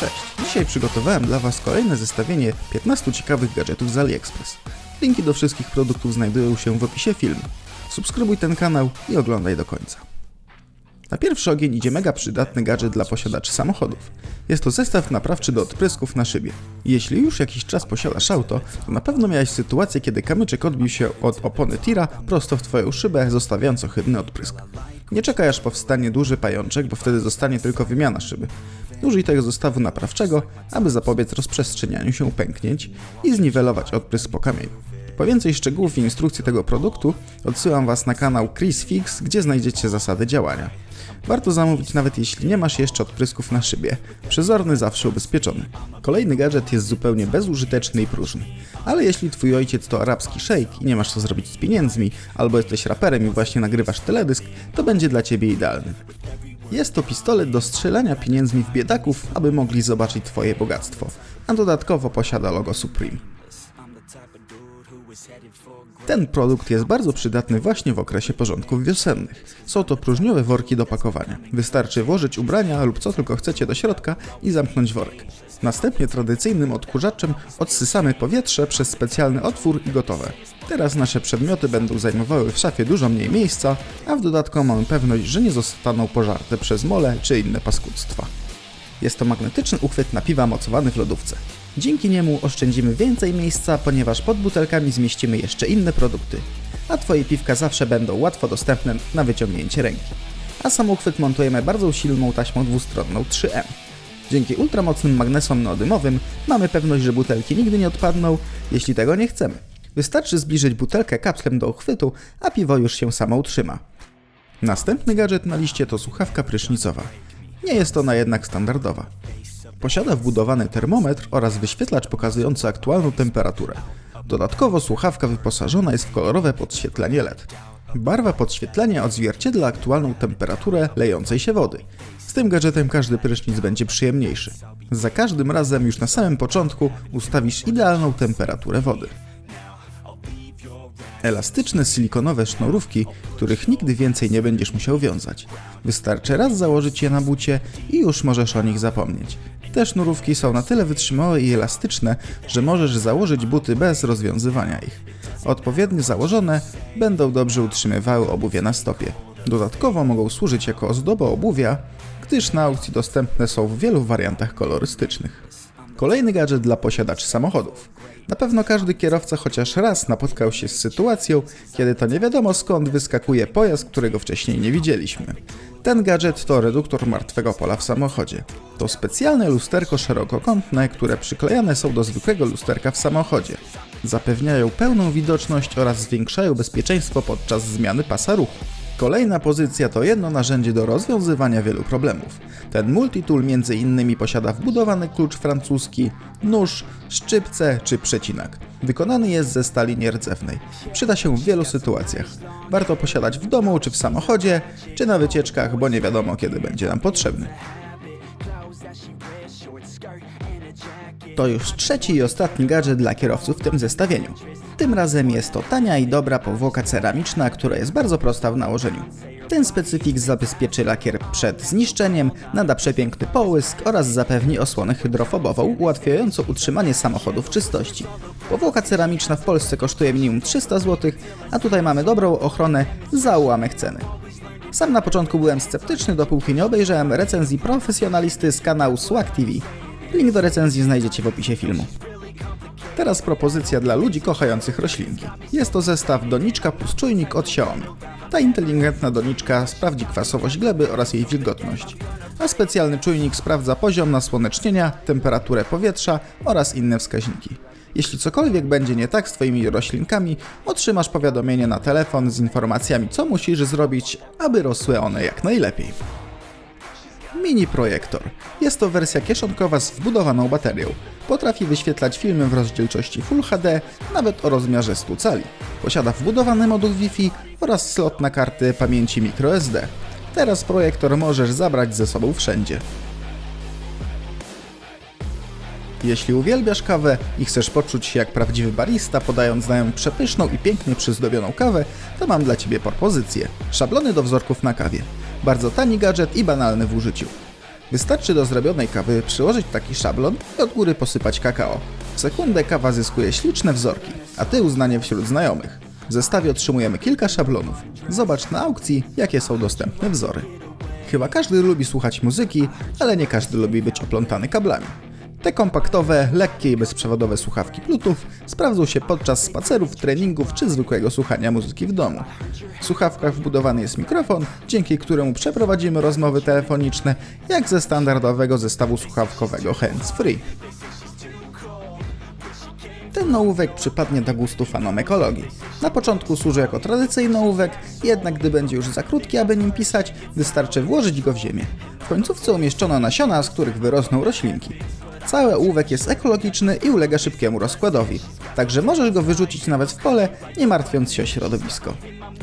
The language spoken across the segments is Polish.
Cześć! Dzisiaj przygotowałem dla Was kolejne zestawienie 15 ciekawych gadżetów z AliExpress. Linki do wszystkich produktów znajdują się w opisie filmu. Subskrybuj ten kanał i oglądaj do końca. Na pierwszy ogień idzie mega przydatny gadżet dla posiadaczy samochodów. Jest to zestaw naprawczy do odprysków na szybie. Jeśli już jakiś czas posiadasz auto, to na pewno miałeś sytuację, kiedy kamyczek odbił się od opony tira prosto w Twoją szybę, zostawiając ohydny odprysk. Nie czekaj aż powstanie duży pajączek, bo wtedy zostanie tylko wymiana szyby. Użyj tego zestawu naprawczego, aby zapobiec rozprzestrzenianiu się pęknięć i zniwelować odprysk po kamieniu. Po więcej szczegółów i instrukcji tego produktu odsyłam Was na kanał Chris Fix, gdzie znajdziecie zasady działania. Warto zamówić nawet jeśli nie masz jeszcze odprysków na szybie. Przezorny zawsze ubezpieczony. Kolejny gadżet jest zupełnie bezużyteczny i próżny. Ale jeśli twój ojciec to arabski szejk i nie masz co zrobić z pieniędzmi, albo jesteś raperem i właśnie nagrywasz teledysk, to będzie dla ciebie idealny. Jest to pistolet do strzelania pieniędzmi w biedaków, aby mogli zobaczyć twoje bogactwo, a dodatkowo posiada logo Supreme. Ten produkt jest bardzo przydatny właśnie w okresie porządków wiosennych. Są to próżniowe worki do pakowania. Wystarczy włożyć ubrania lub co tylko chcecie do środka i zamknąć worek. Następnie tradycyjnym odkurzaczem odsysamy powietrze przez specjalny otwór i gotowe. Teraz nasze przedmioty będą zajmowały w szafie dużo mniej miejsca, a w dodatku mamy pewność, że nie zostaną pożarte przez mole czy inne paskudztwa. Jest to magnetyczny uchwyt na piwa mocowany w lodówce. Dzięki niemu oszczędzimy więcej miejsca, ponieważ pod butelkami zmieścimy jeszcze inne produkty, a Twoje piwka zawsze będą łatwo dostępne na wyciągnięcie ręki. A sam uchwyt montujemy bardzo silną taśmą dwustronną 3M. Dzięki ultramocnym magnesom neodymowym mamy pewność, że butelki nigdy nie odpadną, jeśli tego nie chcemy. Wystarczy zbliżyć butelkę kapslem do uchwytu, a piwo już się samo utrzyma. Następny gadżet na liście to słuchawka prysznicowa. Nie jest ona jednak standardowa. Posiada wbudowany termometr oraz wyświetlacz pokazujący aktualną temperaturę. Dodatkowo słuchawka wyposażona jest w kolorowe podświetlenie LED. Barwa podświetlenia odzwierciedla aktualną temperaturę lejącej się wody. Z tym gadżetem każdy prysznic będzie przyjemniejszy. Za każdym razem już na samym początku ustawisz idealną temperaturę wody. Elastyczne silikonowe sznurówki, których nigdy więcej nie będziesz musiał wiązać. Wystarczy raz założyć je na bucie i już możesz o nich zapomnieć. Te sznurówki są na tyle wytrzymałe i elastyczne, że możesz założyć buty bez rozwiązywania ich. Odpowiednio założone będą dobrze utrzymywały obuwie na stopie. Dodatkowo mogą służyć jako ozdoba obuwia, gdyż na aukcji dostępne są w wielu wariantach kolorystycznych. Kolejny gadżet dla posiadaczy samochodów. Na pewno każdy kierowca chociaż raz napotkał się z sytuacją, kiedy to nie wiadomo skąd wyskakuje pojazd, którego wcześniej nie widzieliśmy. Ten gadżet to reduktor martwego pola w samochodzie. To specjalne lusterko szerokokątne, które przyklejane są do zwykłego lusterka w samochodzie. Zapewniają pełną widoczność oraz zwiększają bezpieczeństwo podczas zmiany pasa ruchu. Kolejna pozycja to jedno narzędzie do rozwiązywania wielu problemów. Ten multitool między innymi posiada wbudowany klucz francuski, nóż, szczypce czy przecinak. Wykonany jest ze stali nierdzewnej. Przyda się w wielu sytuacjach. Warto posiadać w domu czy w samochodzie, czy na wycieczkach, bo nie wiadomo kiedy będzie nam potrzebny. To już trzeci i ostatni gadżet dla kierowców w tym zestawieniu. Tym razem jest to tania i dobra powłoka ceramiczna, która jest bardzo prosta w nałożeniu. Ten specyfik zabezpieczy lakier przed zniszczeniem, nada przepiękny połysk oraz zapewni osłonę hydrofobową, ułatwiającą utrzymanie samochodu w czystości. Powłoka ceramiczna w Polsce kosztuje minimum 300 zł, a tutaj mamy dobrą ochronę za ułamek ceny. Sam na początku byłem sceptyczny, dopóki nie obejrzałem recenzji profesjonalisty z kanału Swag TV. Link do recenzji znajdziecie w opisie filmu. Teraz propozycja dla ludzi kochających roślinki. Jest to zestaw doniczka plus czujnik od Xiaomi. Ta inteligentna doniczka sprawdzi kwasowość gleby oraz jej wilgotność, a specjalny czujnik sprawdza poziom nasłonecznienia, temperaturę powietrza oraz inne wskaźniki. Jeśli cokolwiek będzie nie tak z Twoimi roślinkami, otrzymasz powiadomienie na telefon z informacjami, co musisz zrobić, aby rosły one jak najlepiej. Mini projektor. Jest to wersja kieszonkowa z wbudowaną baterią. Potrafi wyświetlać filmy w rozdzielczości Full HD, nawet o rozmiarze 100 cali. Posiada wbudowany moduł Wi-Fi oraz slot na karty pamięci microSD. Teraz projektor możesz zabrać ze sobą wszędzie. Jeśli uwielbiasz kawę i chcesz poczuć się jak prawdziwy barista, podając znają przepyszną i pięknie przyzdobioną kawę, to mam dla Ciebie propozycję. Szablony do wzorków na kawie. Bardzo tani gadżet i banalny w użyciu. Wystarczy do zrobionej kawy przyłożyć taki szablon i od góry posypać kakao. W sekundę kawa zyskuje śliczne wzorki, a ty uznanie wśród znajomych. W zestawie otrzymujemy kilka szablonów. Zobacz na aukcji, jakie są dostępne wzory. Chyba każdy lubi słuchać muzyki, ale nie każdy lubi być oplątany kablami. Te kompaktowe, lekkie i bezprzewodowe słuchawki Bluetooth sprawdzą się podczas spacerów, treningów czy zwykłego słuchania muzyki w domu. W słuchawkach wbudowany jest mikrofon, dzięki któremu przeprowadzimy rozmowy telefoniczne, jak ze standardowego zestawu słuchawkowego hands-free. Ten ołówek przypadnie do gustu fanom ekologii. Na początku służy jako tradycyjny ołówek, jednak gdy będzie już za krótki, aby nim pisać, wystarczy włożyć go w ziemię. W końcówce umieszczono nasiona, z których wyrosną roślinki. Cały ołówek jest ekologiczny i ulega szybkiemu rozkładowi, także możesz go wyrzucić nawet w pole, nie martwiąc się o środowisko.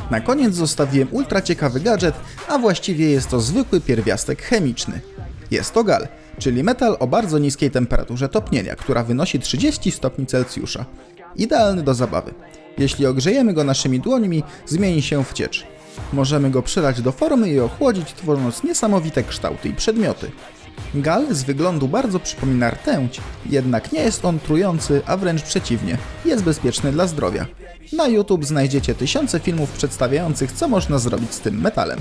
Na koniec zostawiłem ultra ciekawy gadżet, a właściwie jest to zwykły pierwiastek chemiczny. Jest to gal, czyli metal o bardzo niskiej temperaturze topnienia, która wynosi 30 stopni Celsjusza. Idealny do zabawy. Jeśli ogrzejemy go naszymi dłońmi, zmieni się w ciecz. Możemy go przelać do formy i ochłodzić, tworząc niesamowite kształty i przedmioty. Gal z wyglądu bardzo przypomina rtęć, jednak nie jest on trujący, a wręcz przeciwnie, jest bezpieczny dla zdrowia. Na YouTube znajdziecie tysiące filmów przedstawiających, co można zrobić z tym metalem.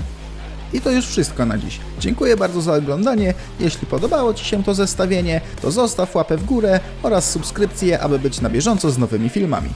I to już wszystko na dziś. Dziękuję bardzo za oglądanie. Jeśli podobało Ci się to zestawienie, to zostaw łapę w górę oraz subskrypcję, aby być na bieżąco z nowymi filmami.